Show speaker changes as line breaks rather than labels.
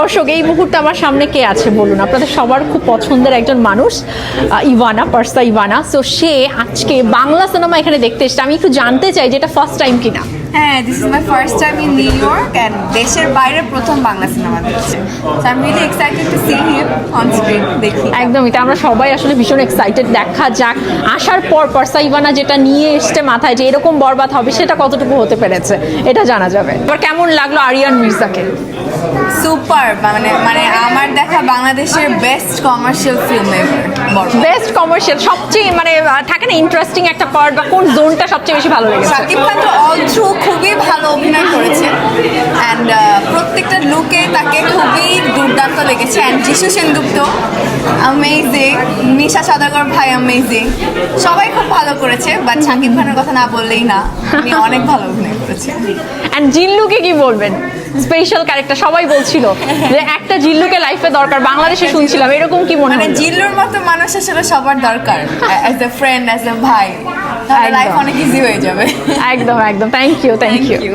দর্শক এই মুহূর্তে আমার সামনে কে আছে বলুন? আপনাদের সবার খুব পছন্দের একজন মানুষ ইভানা পার্সা ইভানা। সো সে আজকে বাংলা সিনেমা এখানে দেখতে এসেছে। আমি একটু জানতে চাই যে এটা ফার্স্ট টাইম কিনা।
হ্যাঁ this is my first time in New York and দেশের বাইরে প্রথম বাংলা সিনেমা দেখছি। So I am really excited to see him on screen দেখি।
একদমই তা আমরা সবাই আসলে ভীষণ এক্সাইটেড দেখা যাক আসার পর পার্সা ইভানা যেটা নিয়ে এসছে মাথায় যে এরকম বরবাদ হবে সেটা কতটুকু হতে পেরেছে এটা জানা যাবে। এবার কেমন লাগল আরিয়ান মির্জাকে?
সুপার মানে মানে আমার দেখা বাংলাদেশের best commercial film
best commercial সবচেয়ে মানে থাকে না ইন্টারেস্টিং একটা পার্ট বা কোন জোনটা সবচেয়ে বেশি ভালো লেগেছে?
সাকিব খান তো অল থ্রু খুবই ভালো অভিনয় করেছে অ্যান্ড প্রত্যেকটা লুকে তাকে দুর্দান্ত লেগেছে? অ্যান্ড যিশু সেনগুপ্ত অ্যামেজিং মিশা সদাগর ভাই অ্যামেজিং সবাই খুব ভালো করেছে বাট শাকিব খানের কথা না বললেই না উনি অনেক ভালো অভিনয় করেছে।
অ্যান্ড জিল্লুকে কি বলবেন? স্পেশাল ক্যারেক্টার সবাই বলছিল যে একটা জিল্লুকে লাইফে দরকার বাংলাদেশে শুনছিলাম এরকম কি মনে
মানে
হয়
জিল্লুর মতো মানুষ আসলে সবার দরকার as a friend as a ভাই। লাইফ অনেক ইজি হয়ে যাবে।
একদম একদম। Thank you thank
you